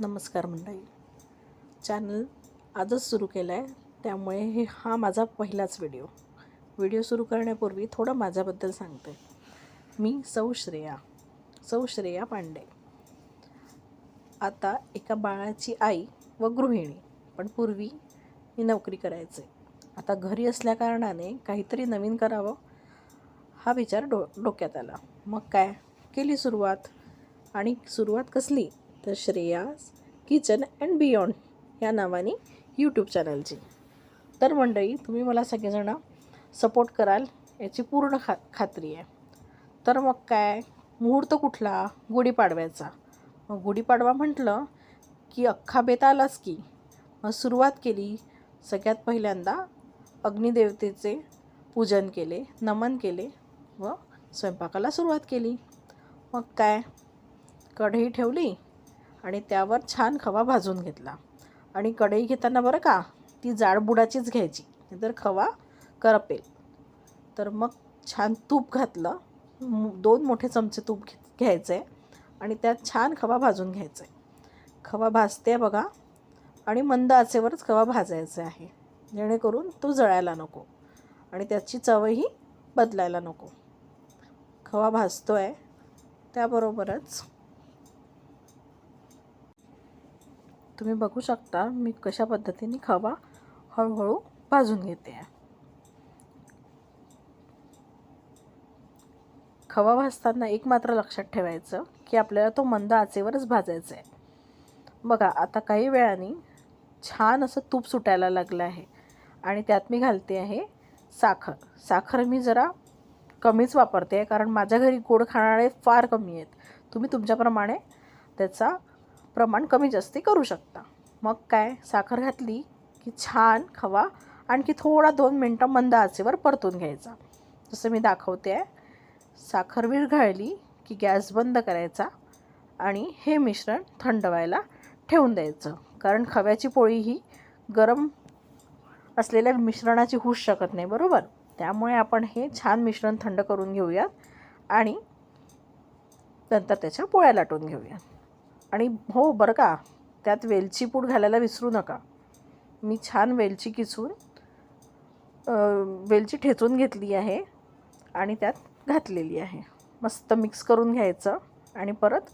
नमस्कार मंडळी. चॅनल आजच सुरू केलं आहे त्यामुळे हे हा माझा पहिलाच व्हिडिओ व्हिडिओ सुरू करण्यापूर्वी थोडं माझ्याबद्दल सांगते. मी सौ श्रेया सौ श्रेया पांडे. आता एका बाळाची आई व गृहिणी पण पूर्वी मी नोकरी करायचे. आता घरी असल्याकारणाने काहीतरी नवीन करावं हा विचार डो डोक्यात आला. मग काय? केली सुरुवात. आणि सुरुवात कसली? तर श्रेयास किचन अँड बियॉन्ड या नावाने यूट्यूब चॅनलची तर मंडळी तुम्ही मला सगळेजणं सपोर्ट कराल याची पूर्ण खा खात्री आहे. तर मग काय? मुहूर्त कुठला? गुढीपाडव्याचा मग गुढीपाडवा म्हटलं की अख्खा बेत आलाच की? मग सुरुवात केली सगळ्यात पहिल्यांदा अग्निदेवतेचे पूजन केले नमन केले व स्वयंपाकाला सुरुवात केली. मग काय? कढई ठेवली आणि त्यावर छान खवा भाजून घेतला. आणि कढई घेताना बरं का ती जाडबुडाचीच घ्यायची. नाहीतर खवा करपेल. तर मग छान तूप घातलं. दोन मोठे चमचे तूप घे घ्यायचे आणि त्यात छान खवा भाजून घ्यायचा आहे खवा भाजते बघा. आणि मंद आचेवरच खवा भाजायचा आहे. जेणेकरून तो जळायला नको. आणि त्याची चवही बदलायला नको. खवा भाजतो आहे त्याबरोबरच तुम्ही बघू शकता मी कशा पद्धतीने खवा हळूहळू भाजून घेते. आहे खवा भाजताना एक मात्र लक्षात ठेवायचं की आपल्याला तो मंद आचेवरच भाजायचा आहे बघा आता काही वेळाने छान असं तूप सुटायला लागलं आहे आणि त्यात मी घालते आहे साखर. साखर मी जरा कमीच वापरते आहे कारण माझ्या घरी गोड खाणारे फार कमी आहेत. तुम्ही तुमच्याप्रमाणे त्याचा प्रमाण कमी जास्ती करू शकता. मग काय? साखर घातली की छान खवा. आणखी थोडा दोन मिनटं मंद आचेवर परतून घ्यायचा. जसं मी दाखवते आहे साखर विरघळली की गॅस बंद करायचा आणि हे मिश्रण थंड व्हायला ठेवून द्यायचं. कारण खव्याची पोळी ही गरम असलेल्या मिश्रणाची होऊच शकत नाही बरोबर? त्यामुळे आपण हे छान मिश्रण थंड करून घेऊयात आणि नंतर त्याच्या पोळ्या लाटून घेऊयात. आणि हो बरं का. त्यात वेलची पूड घालायला विसरू नका. मी छान वेलची किसून वेलची ठेचून घेतली आहे आणि त्यात घातलेली आहे. मस्त मिक्स करून घ्यायचं आणि परत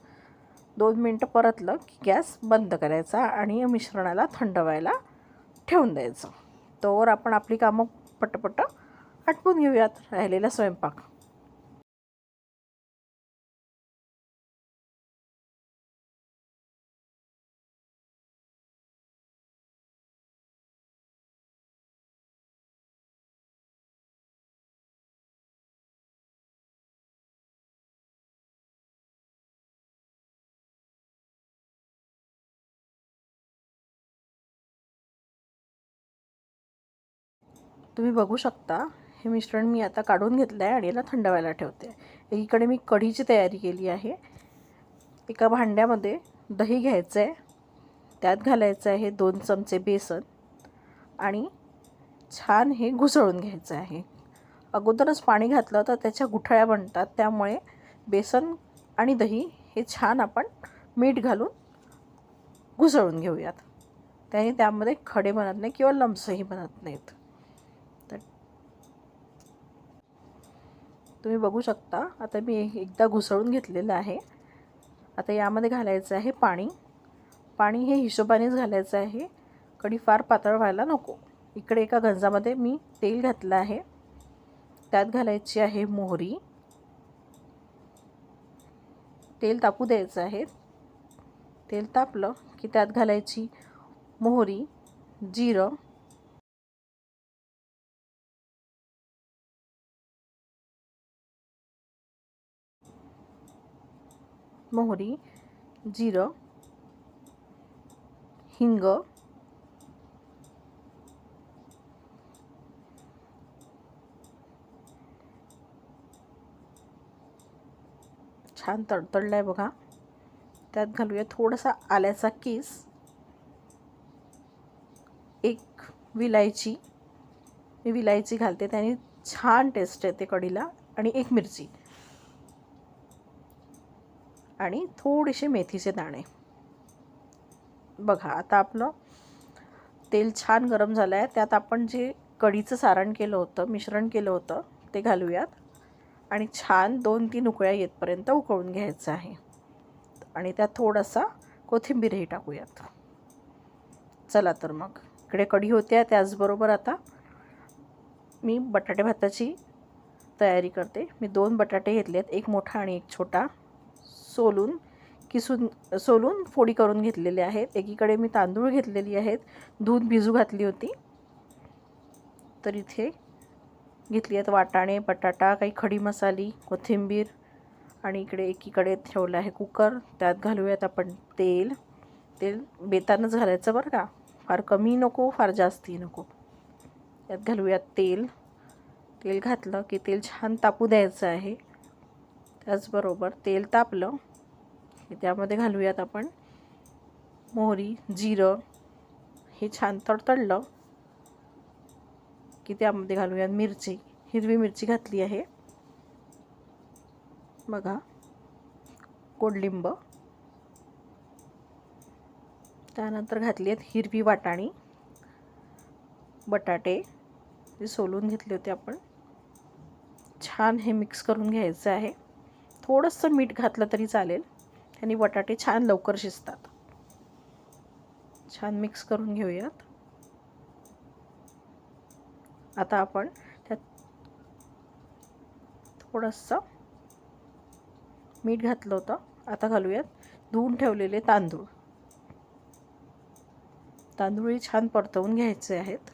दोन मिनटं परतलं की गॅस बंद करायचा आणि मिश्रणाला थंड व्हायला ठेवून द्यायचं. तोवर आपण आपली कामं पटपट आटपून घेऊयात. राहिलेला स्वयंपाक. तुम्ही बघू शकता हे मिश्रण मी आता काढून घेतलं आहे आणि याला थंड व्हायला ठेवते. एकीकडे मी कढीची तयारी केली आहे. एका भांड्यामध्ये दही घ्यायचं आहे त्यात घालायचं आहे दोन चमचे बेसन आणि छान हे घुसळून घ्यायचं आहे. अगोदरच पाणी घातलं तर त्याच्या गुठळ्या बनतात त्यामुळे बेसन आणि दही हे छान आपण मीठ घालून घुसळून घेऊयात. त्याने त्यामध्ये खडे बनत नाही किंवा लम्सही बनत नाहीत. तुम्ही बघू शकता. आता मी एकदा घुसळून घेतलेलं आहे. आता यामध्ये घालायचं आहे पाणी. पाणी हे हिशोबानेच घालायचं आहे. कडी फार पातळ व्हायला नको. इकडे एका गंजामध्ये मी तेल घातलं आहे. त्यात घालायची आहे मोहरी. तेल तापू द्यायचं आहे. तेल तापलं की त्यात घालायची मोहरी जिरं मोहरी जिरं हिंग छान तडतडलं आहे बघा. त्यात घालूया थोडासा आल्याचा किस एक विलायची. मी विलायची घालते त्याने छान टेस्ट येते कढीला. आणि एक मिरची. आणि थोडेसे मेथीचे दाणे. बघा आता आपलं तेल छान गरम झालं आहे त्यात आपण जे कढीचं सारण केलं होतं मिश्रण केलं होतं ते घालूयात. आणि छान दोन तीन उकळ्या येतपर्यंत उकळून घ्यायचं आहे. आणि त्यात थोडासा कोथिंबीरही टाकूयात. चला तर मग. इकडे कढी होत्या त्याचबरोबर आता मी बटाटे भाताची तयारी करते. मी दोन बटाटे घेतले आहेत एक मोठा आणि एक छोटा. सोलून किसून सोलून फोडी करून घेतलेले आहेत. एकीकडे मी तांदूळ घेतलेली आहेत. दूध भिजू घातली होती. तर इथे घेतली आहेत वाटाणे बटाटा काही खडी मसाली कोथिंबीर आणि इकडे एकीकडे ठेवलं आहे कुकर. त्यात घालूयात आपण तेल. तेल बेतानंच घालायचं बरं का? फार कमी नको फार जास्ती नको. त्यात घालूयात तेल. तेल घातलं की तेल छान तापू द्यायचं आहे. त्याचबरोबर तेल तापलं की त्यामध्ये घालूयात आपण मोहरी जिरं हे छान तडतडलं की त्यामध्ये घालूयात मिरची हिरवी मिरची घातली आहे. बघा कोडलिंब त्यानंतर घातली आहेत हिरवी वाटाणी बटाटे जे सोलून घेतले होते आपण. छान हे मिक्स करून घ्यायचं आहे. थोडंसं मीठ घातलं तरी चालेल. आणि बटाटे छान लवकर शिजतात. छान मिक्स करून घेऊयात. आता आपण त्यात थोडंसं मीठ घातलं होतं. आता घालूयात धुवून ठेवलेले तांदूळ. तांदूळही छान परतवून घ्यायचे आहेत.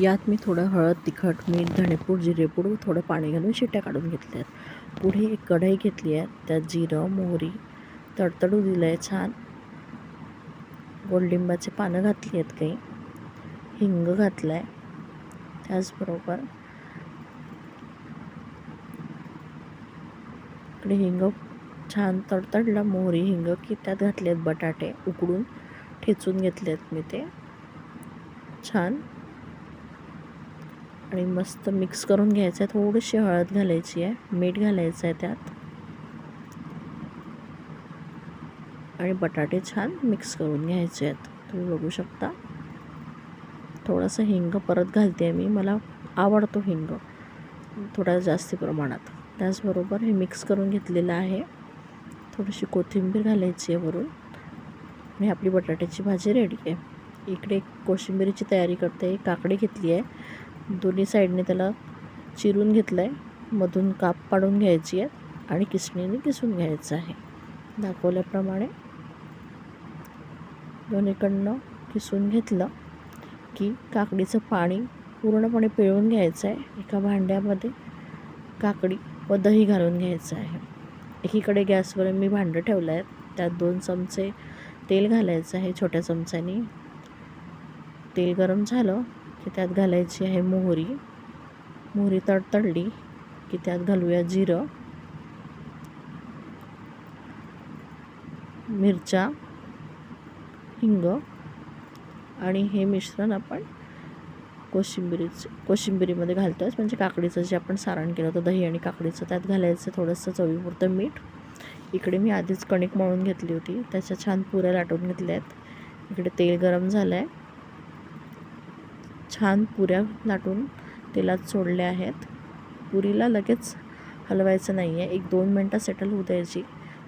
यात मी थोडं हळद तिखट मीठ धणेपूड जिरेपूड थोडं पाणी घालून शिट्ट्या काढून घेतल्या आहेत पुढे एक कढई घेतली आहे. त्यात जिरं मोहरी तडतडू दिलं आहे छान. गोडलिंबाचे पानं घातली आहेत काही. हिंग घातलं आहे त्याचबरोबर इकडे हिंग छान तडतडला. मोहरी हिंग की त्यात घातले आहेत बटाटे. उकडून ठेचून घेतले आहेत मी ते. छान. आणि मस्त मिक्स करून घ्यायचं आहे थोडीशी हळद घालायची आहे. मीठ घालायचं आहे त्यात. आणि बटाटे छान मिक्स करून घ्यायचे आहेत. तुम्ही बघू शकता. थोडंसं हिंग परत घालते मी. मला आवडतो हिंग. थोडा जास्ती प्रमाणात. त्याचबरोबर हे मिक्स करून घेतलेलं आहे. थोडीशी कोथिंबीर घालायची आहे वरून. आणि आपली बटाट्याची भाजी रेडी आहे. इकडे कोशिंबिरीची तयारी करते. काकडी घेतली आहे. दोन्ही साईडने त्याला चिरून घेतलं आहे मधून काप पाडून घ्यायची आहे आणि किसणीने किसून घ्यायचं आहे. दाखवल्याप्रमाणे दोन्हीकडनं किसून घेतलं की काकडीचं पाणी पूर्णपणे पिळून घ्यायचं आहे. एका भांड्यामध्ये काकडी व दही घालून घ्यायचं आहे. एकीकडे गॅसवर मी भांडं ठेवलं आहे त्यात दोन चमचे तेल घालायचं आहे छोट्या चमच्याने. तेल गरम झालं की त्यात घालायची आहे मोहरी. मोहरी तडतडली की त्यात घालूया जिरं. मिरच्या हिंग आणि हे मिश्रण आपण कोशिंबिरीचं कोशिंबिरीमध्ये घालतो आहे म्हणजे काकडीचं जे आपण सारण केलं होतं दही आणि काकडीचं त्यात घालायचं थोडंसं चवीपुरतं मीठ. इकडे मी आधीच कणिक मळून घेतली होती. त्याच्या छान पुऱ्या लाटून घेतल्या आहेत इकडे तेल गरम झालं आहे छान पुऱ्या लाटून तेलात सोडल्या आहेत. पुरीला लगेच हलवायचं नाही आहे एक दोन मिनटं सेटल होऊ द्यायची.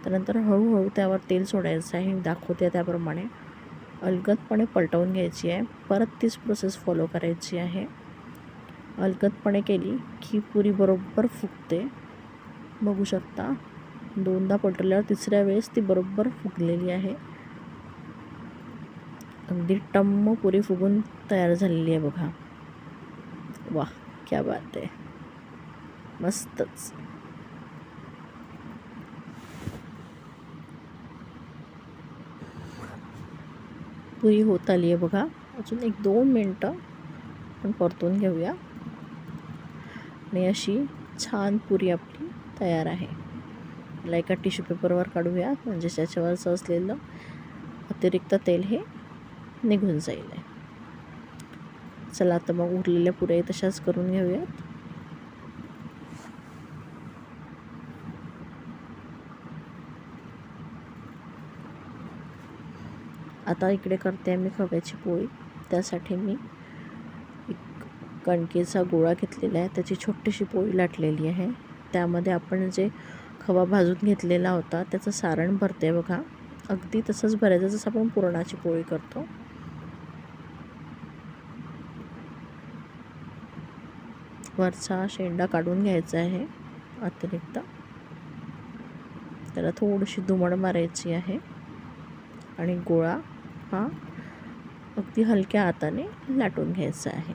त्यानंतर हळूहळू त्यावर तेल सोडायचं आहे. दाखवते त्याप्रमाणे. अलगदपणे पलटवून घ्यायची आहे. परत तीच प्रोसेस फॉलो करायची आहे. अलगदपणे केली की पुरी बरोबर फुगते. बघू शकता. दोनदा पलटवल्यावर तिसऱ्या वेळेस ती बरोबर फुगलेली आहे. अगदी टम्म पुरी फुगून तयार झालेली आहे बघा. वा क्या बात आहे. मस्तच. पुरी होत आली आहे बघा. अजून एक दोन मिनटं आपण परतून घेऊया. आणि अशी छान पुरी आपली तयार आहे. मला एका टिश्यू पेपरवर काढूया. म्हणजे त्याच्यावरचं असलेलं अतिरिक्त तेल हे निघून जाईल आहे. चला आता मग उरलेल्या पुऱ्या तशाच करून घेऊयात. आता इकडे करते आहे मी खव्याची पोळी. त्यासाठी मी एक कणकेचा गोळा घेतलेला आहे. त्याची छोटीशी पोळी लाटलेली आहे. त्यामध्ये आपण जे खवा भाजून घेतलेला होता त्याचं सारण भरते बघा. अगदी तसंच भरायचं जसं आपण पुरणाची पोळी करतो. वरचा शेंडा काढून घ्यायचा आहे अतिरिक्त. त्याला थोडीशी दुमड मारायची आहे. आणि गोळा हा अगदी हलक्या हाताने लाटून घ्यायचा आहे.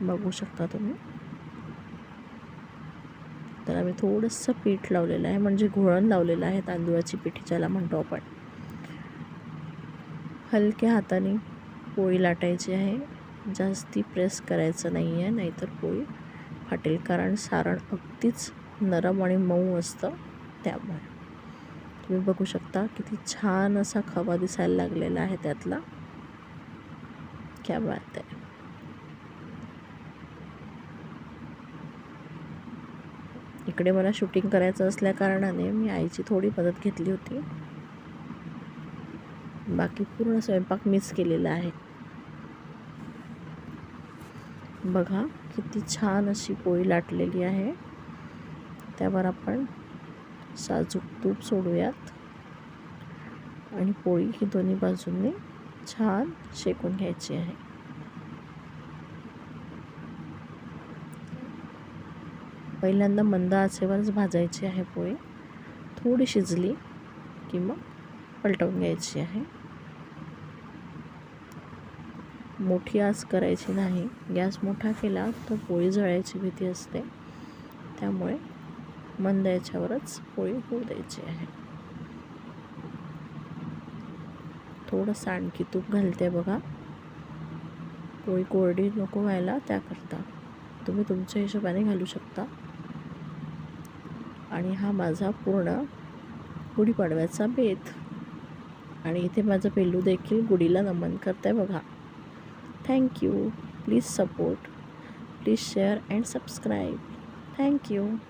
बघू शकता तुम्ही. त्याला मी थोडंसं पीठ लावलेलं आहे म्हणजे घोळण लावलेलं आहे तांदूळाची पिठी ज्याला म्हणतो आपण. हलक्या हाताने पोळी लाटायची आहे. जास्ती प्रेस करायचं नाही आहे नाहीतर पोळी फाटेल. कारण सारण अगदीच नरम आणि मऊ असतं त्यामुळे. तुम्ही बघू शकता किती छान असा खवा दिसायला लागलेला आहे त्यातला. क्या बात आहे. इकडे मला शूटिंग करायचं असल्या कारणाने मी आईची थोडी मदत घेतली होती. बाकी पूर्ण स्वयंपाक मीच केलेला आहे. बघा किती छान अशी पोळी लाटलेली आहे. त्यावर आपण साजूक तूप सोडूयात. आणि पोळी ही दोन्ही बाजूंनी छान शेकून घ्यायची आहे. पहिल्यांदा मंद आचेवरच भाजायची आहे पोळी. थोडी शिजली की मग पलटवून घ्यायची आहे. मोठी आस करायची नाही. गॅस मोठा केला तर पोळी जळायची भीती असते. त्यामुळे मंद याच्यावरच पोळी होऊ द्यायची आहे. थोडंसं आणखी तूप घालते बघा. पोळी कोरडी नको व्हायला त्याकरता. तुम्ही तुमच्या हिशोबाने घालू शकता. आणि हा माझा पूर्ण गुढीपाडव्याचा बेत. आणि इथे माझं पेलू देखील गुढीला नमन करत आहे बघा. Thank you. Please support. Please share and subscribe. Thank you.